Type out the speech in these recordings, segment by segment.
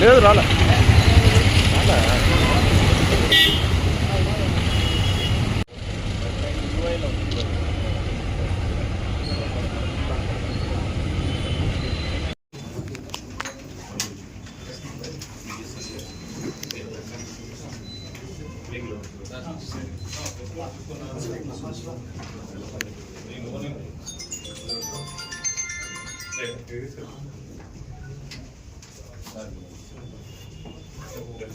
లేదు రాలే. మీకు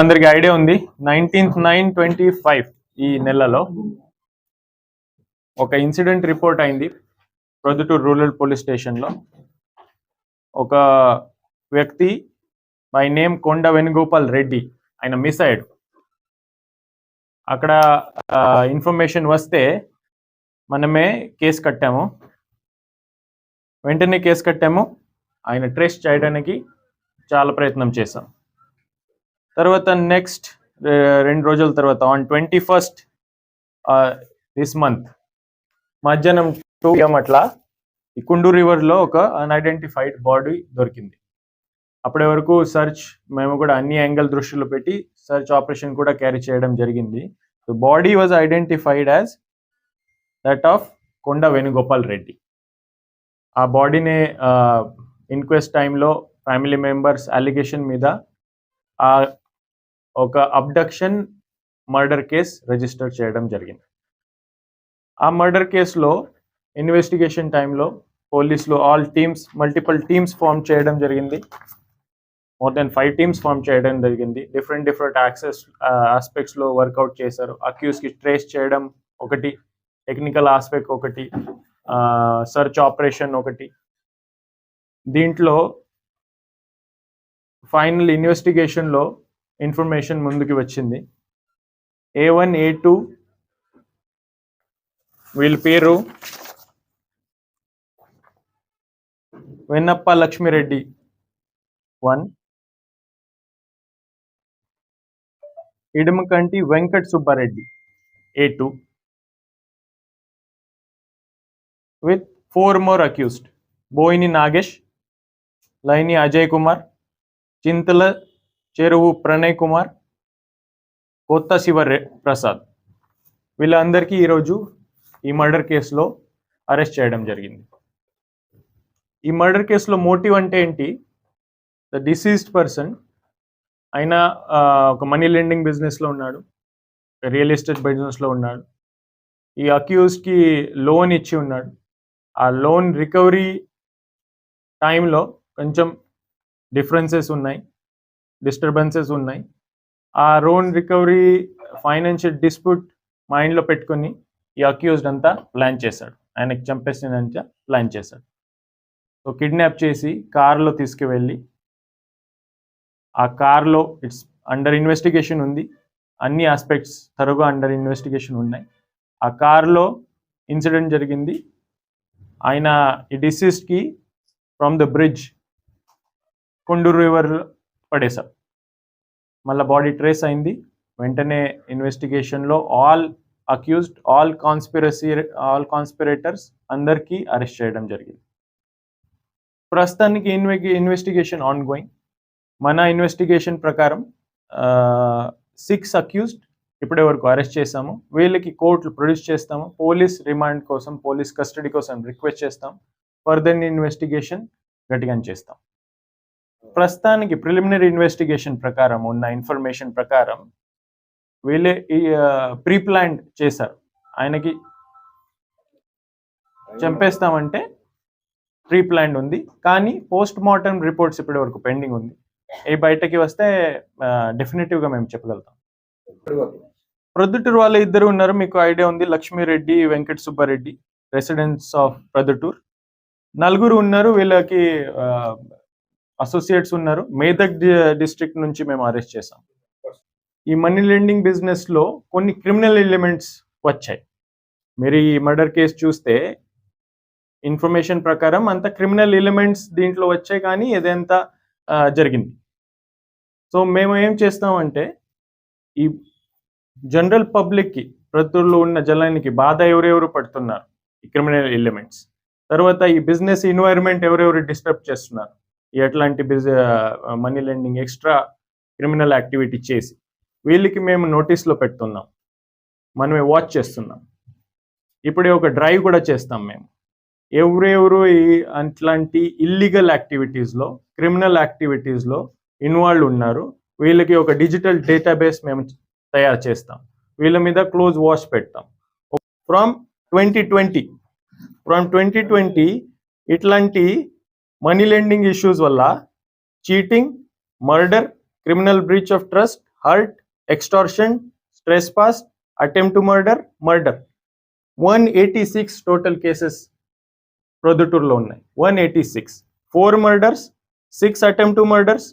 అందరికి ఐడియా ఉంది. నైన్టీన్త్ నైన్ ట్వంటీ ఫైవ్ ఈ నెలలో ఒక ఇన్సిడెంట్ రిపోర్ట్ అయింది ప్రొద్దుటూరు రూరల్ పోలీస్ స్టేషన్లో. ఒక వ్యక్తి బై నేమ్ కొండ వేణుగోపాల్ రెడ్డి ఆయన మిస్ అయ్యాడు. అక్కడ ఇన్ఫర్మేషన్ వస్తే మనమే కేసు కట్టాము. వెంటనే కేసు కట్టాము. ఆయన ట్రేస్ చేయడానికి చాలా ప్రయత్నం చేశాం. తర్వాత నెక్స్ట్ రెండు రోజుల తర్వాత on twenty first this month మధ్యాహ్నం టూ ఎం అట్లా ఈ కుండూరు రివర్లో ఒక అన్ఐడెంటిఫైడ్ బాడీ దొరికింది. అప్పటి వరకు సర్చ్ మేము కూడా అన్ని యాంగిల్ దృష్టిలో పెట్టి సర్చ్ ఆపరేషన్ కూడా క్యారీ చేయడం జరిగింది. So body was identified as that of Konda Venugopal Reddy ఆ బాడీని ఇన్క్వెస్ట్ టైంలో ఫ్యామిలీ మెంబర్స్ అలిగేషన్ మీద ఆ ఒక అబ్డక్షన్ మర్డర్ కేస్ రిజిస్టర్ చేయడం జరిగింది. ఆ మర్డర్ కేసులో ఇన్వెస్టిగేషన్ టైంలో పోలీసులు all teams multiple teams form చేయడం జరిగింది. More than five teams form చేయడం జరిగింది. డిఫరెంట్ డిఫరెంట్ యాక్సెస్ ఆస్పెక్ట్స్లో వర్కౌట్ చేశారు. అక్యూస్కి ట్రేస్ చేయడం ఒకటి టెక్నికల్ ఆస్పెక్ట్ ఒకటి uh, సర్చ్ ఆపరేషన్ ఒకటి. దీంట్లో ఫైనల్ ఇన్వెస్టిగేషన్లో ఇన్ఫర్మేషన్ ముందుకు వచ్చింది. ఏ వన్ ఏ టూ వీళ్ళ పేరు Vennappa Lakshmireddy. One Idamakanti Venkat Subbareddy. A two with four more accused Boini Nagesh Laini Ajay Kumar Chintala Cheruvu Pranay Kumar కొత్త శివ ప్రసాద్ వీళ్ళందరికీ ఈరోజు ఈ మర్డర్ కేసులో అరెస్ట్ చేయడం జరిగింది. ఈ మర్డర్ కేసులో మోటివ్ అంటే ఏంటి? ద డిసీజ్డ్ పర్సన్ ఆయన ఒక మనీ లెండింగ్ బిజినెస్లో ఉన్నాడు. రియల్ ఎస్టేట్ బిజినెస్లో ఉన్నాడు. ఈ అక్యూస్కి లోన్ ఇచ్చి ఉన్నాడు. ఆ లోన్ రికవరీ టైంలో కొంచెం డిఫరెన్సెస్ ఉన్నాయి. డిస్టర్బెన్సెస్ ఉన్నాయి. ఆ లోన్ రికవరీ ఫైనాన్షియల్ డిస్ప్యూట్ మైండ్లో పెట్టుకొని ఈ అక్యూజ్డ్ అంతా ప్లాన్ చేశాడు. ఆయనకి చంపేసినంత ప్లాన్ చేశాడు. సో కిడ్నాప్ చేసి కారులో తీసుకువెళ్ళి ఆ కార్లో ఇట్స్ అండర్ ఇన్వెస్టిగేషన్ ఉంది. అన్ని ఆస్పెక్ట్స్ త్వరగా అండర్ ఇన్వెస్టిగేషన్ ఉన్నాయి. ఆ కార్లో ఇన్సిడెంట్ జరిగింది. ఆయన ఈ డిసీజ్కి from the bridge Konduru river పడేశారు మళ్ళీ బాడీ ట్రేస్ అయింది. వెంటనే ఇన్వెస్టిగేషన్లో all accused all conspiracy all conspirators అందరికీ అరెస్ట్ చేయడం జరిగింది. ప్రస్తుతానికి ఇన్వె ఇన్వెస్టిగేషన్ ఆన్ గోయింగ్ మన ఇన్వెస్టిగేషన్ ప్రకారం సిక్స్ అక్యూజ్డ్ ఇప్పటి వరకు అరెస్ట్ చేస్తాము వీళ్ళకి కోర్టులు ప్రొడ్యూస్ చేస్తాము. పోలీస్ రిమాండ్ కోసం పోలీస్ కస్టడీ కోసం రిక్వెస్ట్ చేస్తాం. ఫర్దర్ ఇన్వెస్టిగేషన్ గట్టిగా చేస్తాం. ప్రస్తుతానికి ప్రిలిమినరీ ఇన్వెస్టిగేషన్ ప్రకారం ఉన్న ఇన్ఫర్మేషన్ ప్రకారం వీళ్ళే ప్రీ ప్లాన్డ్ చేశారు. ఆయనకి చంపేస్తామంటే ప్రీ ప్లాన్డ్ ఉంది. కానీ పోస్ట్ మార్టం రిపోర్ట్స్ ఇప్పటి వరకు పెండింగ్ ఉంది. ఏ బయటకి వస్తే డెఫినెటివ్గా మేము చెప్పగలుగుతాం. ప్రొద్దుటూరు వాళ్ళు ఇద్దరు ఉన్నారు మీకు ఐడియా ఉంది. Lakshmireddy Venkata Subbareddy residence of Proddatur. నలుగురు ఉన్నారు వీళ్ళకి అసోసియేట్స్ ఉన్నారు. మేదక్ డిస్ట్రిక్ట్ నుంచి మేము అరెస్ట్ చేసాం ఈ మనీ లెండింగ్ బిజినెస్లో కొన్ని క్రిమినల్ ఎలిమెంట్స్ వచ్చాయి. మీరు ఈ మర్డర్ కేసు చూస్తే ఇన్ఫర్మేషన్ ప్రకారం అంత క్రిమినల్ ఎలిమెంట్స్ దీంట్లో వచ్చాయి కానీ ఇదంతా ఆ, జరిగింది. సో మేము ఏం చేస్తామంటే ఈ జనరల్ పబ్లిక్కి ప్రతుల్లో ఉన్న జనానికి బాధ ఎవరెవరు పడుతున్నారు? ఈ క్రిమినల్ ఎలిమెంట్స్. తర్వాత ఈ బిజినెస్ ఎన్వైర్న్మెంట్ ఎవరెవరు డిస్టర్బ్ చేస్తున్నారు? ఈ ఎట్లాంటి బిజ money lending extra criminal activity చేసి వీళ్ళకి మేము నోటీస్లో పెడుతున్నాం. మనమే వాచ్ చేస్తున్నాం. ఇప్పుడే ఒక డ్రైవ్ కూడా చేస్తాం మేము. ఎవరెవరు అట్లాంటి ఇల్లీగల్ యాక్టివిటీస్లో క్రిమినల్ యాక్టివిటీస్లో ఇన్వాల్వ్ ఉన్నారు వీళ్ళకి ఒక డిజిటల్ డేటాబేస్ మేము తయారు చేస్తాం. వీళ్ళ మీద క్లోజ్ వాచ్ పెడతాం. From twenty twenty from twenty twenty ఇట్లాంటి మనీ లెండింగ్ ఇష్యూస్ వల్ల cheating murder criminal breach of trust hurt extortion trespass attempt to murder murder one eighty six total cases ప్రొద్దుటూరులో ఉన్నాయి. One eighty six four murders six attempt to murders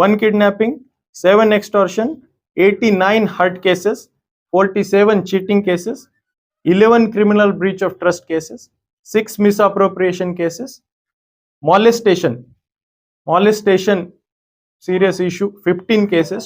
one kidnapping seven extortion eighty nine hurt cases forty seven cheating cases eleven criminal breach of trust cases six misappropriation cases molestation molestation serious issue fifteen cases